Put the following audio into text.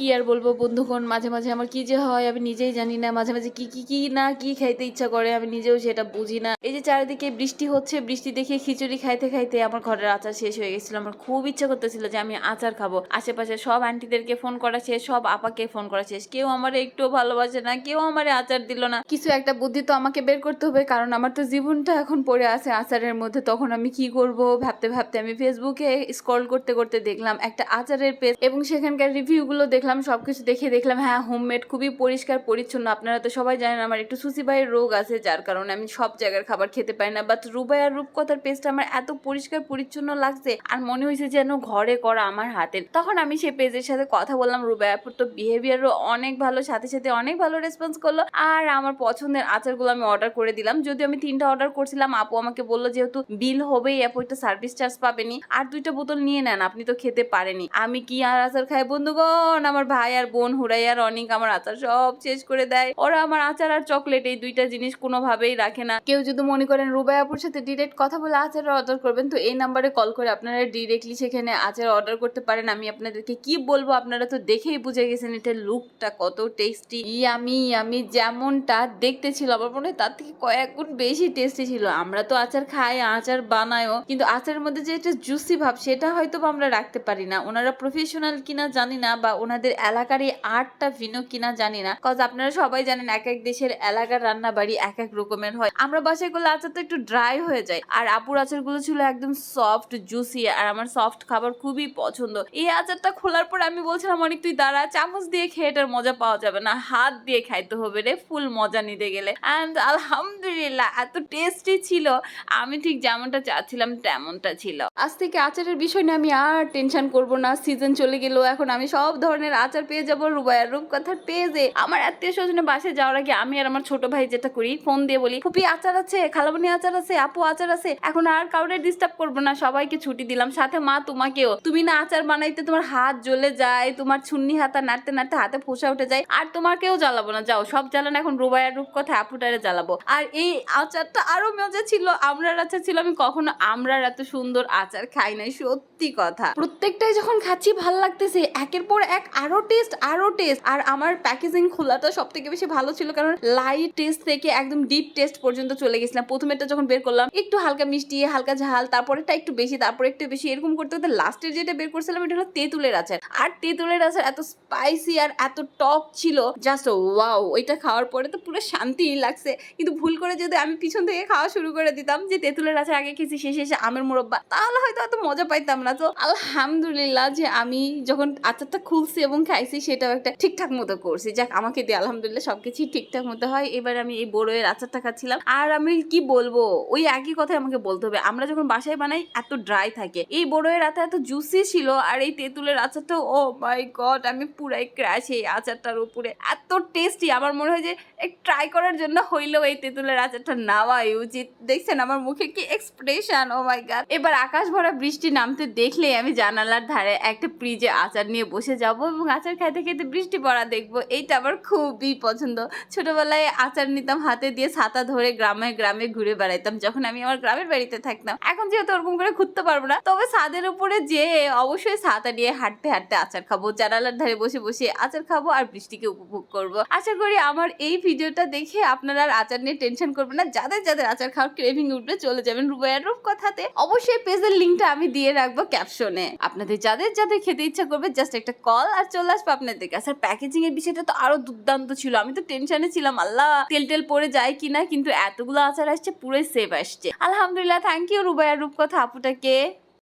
কি আর বলব বন্ধুগণ, মাঝে মাঝে আমার কি যে হয় আমি নিজেই জানি না, মাঝে মাঝে কি কি কি না, কি খাইতে ইচ্ছা করে আমি নিজেও সেটা বুঝি না। এই যে চারিদিকে বৃষ্টি হচ্ছে, বৃষ্টি দেখে খিচুড়ি খাইতে খাইতে আমার ঘরের আচার শেষ হয়ে গেছিল। আমার খুব ইচ্ছা করতেছিল যে আমি আচার খাব। আশেপাশে সব আন্টিদেরকে ফোন করা শেষ, সব আপাকে ফোন করা শেষ। কেউ আমার একটু ভালোবাসে না, কেউ আমার আচার দিল না। কিছু একটা বুদ্ধি তো আমাকে বের করতে হবে, কারণ আমার তো জীবনটা এখন পড়ে আছে আচারের মধ্যে। তখন আমি কি করব? ভাবতে ভাবতে আমি ফেসবুকে স্ক্রল করতে করতে দেখলাম একটা আচারের পেজ এবং সেখানকার রিভিউগুলো দেখলাম সবকিছু দেখে দেখলাম হ্যাঁ হোমমেড খুবই পরিষ্কার, পরিচ্ছন্ন। আপনারা তো সবাই জানেন, আমার একটু সুসিবাইয়ের রোগ আছে, যার কারণে আমি সব জায়গার খাবার খেতে পারি না। বাট রুবাই আর রূপকথার পেজটা আমার এত পরিষ্কার, পরিচ্ছন্ন লাগছে, আর মনে হয়েছে যেন ঘরে করা আমার হাতের। তখন আমি সেই পেজের সাথে কথা বললাম রুবাইয়াপুর তো বিহেভিয়ারও অনেক ভালো, সাথে সাথে অনেক ভালো রেসপন্স করল। আর আমার পছন্দের আচারগুলো আমি অর্ডার করে দিলাম। যদিও আমি তিনটা অর্ডার করছিলাম, আপু আমাকে বলল যেহেতু বিল হবেই, আপু একটা সার্ভিস চার্জ পাবেনি আর দুইটা বোতল নিয়ে নেন, আপনি তো খেতে পারেনি আমি কি আর আচার খাই, বন্ধুগণ? আমার ভাই আর বোন, হুরাই আর অনেক আমার আচার সব শেষ করে দেয়। ওরা আমার আচার আর চকলেট এই দুইটা জিনিস কোনোভাবেই রাখে না। কেউ যদি মনে করেন রুবাই আপুর সাথে ডিরেক্ট কথা বলে আচার অর্ডার করবেন, তো এই নাম্বারে কল করে আপনারা ডিরেক্টলি সেখানে আচার অর্ডার করতে পারেন। আমি আপনাদেরকে কি বলব, আপনারা তো দেখেই বুঝে গেছেন এটার লুকটা কত টেস্টি আমি আমি যেমনটা দেখতে ছিল, আমার মনে হয় তার থেকে কয়েক গুণ বেশি টেস্টি ছিল। আমরা তো আচার খাই, আচার বানায়ও, কিন্তু আচারের মধ্যে যে একটা জুসি ভাব, সেটা হয়তো আমরা রাখতে পারি না। ওনারা প্রফেশনাল কিনা জানি না, বা ওনাদের এলাকার এই আর্টটা ভিন্ন কিনা জানি না। কজ আপনারা সবাই জানেন এক এক দেশের এলাকার রান্না বাড়ি এক এক রকমের হয়। আমরা বাসায় করলে আচার তো একটু ড্রাই হয়ে যায়। আর আপুর আচারগুলো ছিল একদম সফট জুসি আর আমার সফট খাবার খুবই পছন্দ। এই আচারটা খোলার পর আমি বলছিলাম, অনেক, তুই দাঁড়া, চামচ দিয়ে খেয়ে এটার মজা পাওয়া যাবে না। হাত দিয়ে খাইতে হবে রে ফুল মজা নিতে গেলে। অ্যান্ড আলহামদুলিল্লাহ, এত টেস্টি ছিল। আমি ঠিক যেমনটা চাচ্ছিলাম, তেমনটা ছিল। আজ থেকে আচারের বিষয় নিয়ে আমি আর টেনশন করব না। সিজন চলে গেল এখন আমি সব ধরনের আচার পেয়ে যাব রুবাইয়ার রূপকথার পেজে। আমার আত্মীয় স্বজনের বাসে যাওয়ার আগে আমি আর আমার ছোট ভাই যেটা করি, ফোন দিয়ে বলি, ফুপি, আচার আছে? খালামণি আচার আছে? আপু, আচার আছে? এখন আর কাউরে ডিস্টার্ব করব না, সবাইকে ছুটি দিলাম। সাথে মা তোমাকেও। তুমি না আচার বানাইতে তোমার হাত জ্বলে যায়, তোমার ছুন্নি হাতা নাড়তে নাড়তে হাতে ফোসা উঠে যায়, আর তোমাকেও জ্বালাবো না। যাও, সব জ্বালান এখন রুবাইয়ার রূপকথা আপুটারে জ্বালাবো। আর এই আচারটা আরও মজা ছিল। আমরার আচার ছিল, আমি কখনো আমরার এত সুন্দর আচার খাই নাই, সত্যি কথা। প্রত্যেকটাই যখন খাচ্ছি, ভালো লাগতেছে। একের পর এক আরও টেস্ট আরও টেস্ট আর আমার প্যাকেজিং খোলাটা সব থেকে বেশি ভালো ছিল কারণ লাইট টেস্ট থেকে একদম ডিপ টেস্ট পর্যন্ত চলে গেছিলাম। প্রথমেরটা যখন বের করলাম, একটু হালকা মিষ্টি, হালকা ঝাল, তারপরেরটা একটু বেশি, তারপরে একটু বেশি, এরকম করতে করতে লাস্টের যেটা বের করছিলাম, এটা হলো তেঁতুলের আচার। আর তেঁতুলের আচার এত স্পাইসি আর এত টক ছিল জাস্ট ওয়াও ওইটা খাওয়ার পরে তো পুরো শান্তি লাগছে। কিন্তু ভুল করে যদি আমি পিছন থেকে খাওয়া শুরু করে দিতাম যে তেঁতুলের আচার আগে খেয়েছি শেষে এসে আমের মুরব্বা, তাহলে হয়তো এত মজা পাইতাম না। তো আলহামদুলিল্লাহ যে আমি যখন আচারটা খুলছি এবং খাইছি, সেটাও একটা ঠিকঠাক মতো করছি। যাক, আমাকে দিয়ে আলহামদুলিল্লাহ সবকিছুই ঠিকঠাক মতো হয়। এবার আমি এই বড়োয়ের আচারটা খাচ্ছিলাম। আর আমি কি বলব? ওই একই কথাই আমাকে বলতে হবে। আমরা যখন বাসায় বানাই, এত ড্রাই থাকে। এই বড়োয়ের আচার এত জুসি ছিল, আর এই তেঁতুলের আচারটা ও মাই গড আমি পুরাই ক্র্যাশ এই আচারটার উপরে। এত টেস্টি আমার মনে হয় যে ট্রাই করার জন্য হইলেও এই তেঁতুলের আচারটা নেওয়াই উচিত। দেখছেন, আমার মুখে কি এক্সপ্রেশন ও মাই গড এবার আকাশ ভরা বৃষ্টি নামতে দেখলেই আমি জানালার ধারে একটা ফ্রিজে আচার নিয়ে বসে যাব। এবং আচার খাইতে খেতে বৃষ্টি পড়া দেখব, এইটা আমার খুবই পছন্দ। ছোটবেলায় আচার নিতাম, হাতে দিয়ে ছাতা ধরে গ্রামে গ্রামে ঘুরে বেড়াইতাম, যখন আমি আমার গ্রামের বাড়িতে থাকতাম। এখন যেহেতু ওরকম করে ঘুরতে পারব না, তবে ছাদের উপরে যে অবশ্যই ছাতা নিয়ে হাঁটতে হাঁটতে আচার খাব, জানালার ধারে বসে বসে আচার খাব আর বৃষ্টিকে উপভোগ করব। আশা করি আমার এই ভিডিওটা দেখে আপনারা আর আচার নিয়ে টেনশন করবেন না, যাদের যাদের আচার খাওয়ার ক্রেভিং উঠবে চলে যাবেন রুবাইয়ার রূপ কথাতে। অবশ্যই পেজের লিঙ্কটা আমি দিয়ে রাখব ক্যাপশনে। আপনাদের যাদের যাদের খেতে ইচ্ছা করবে, জাস্ট একটা কল আর চলে আসব আপনার দিকে আর প্যাকেজিং এর বিষয়টা তো আরও দুর্দান্ত ছিল। আমি তো টেনশনে ছিলাম, আল্লাহ, তেল টেল পরে যায় কিনা, কিন্তু এতগুলো আচার আসছে, পুরোই সেফ আসছে। আলহামদুলিল্লাহ থ্যাংক ইউ রুবাইয়ার রূপকথা আপুটাকে।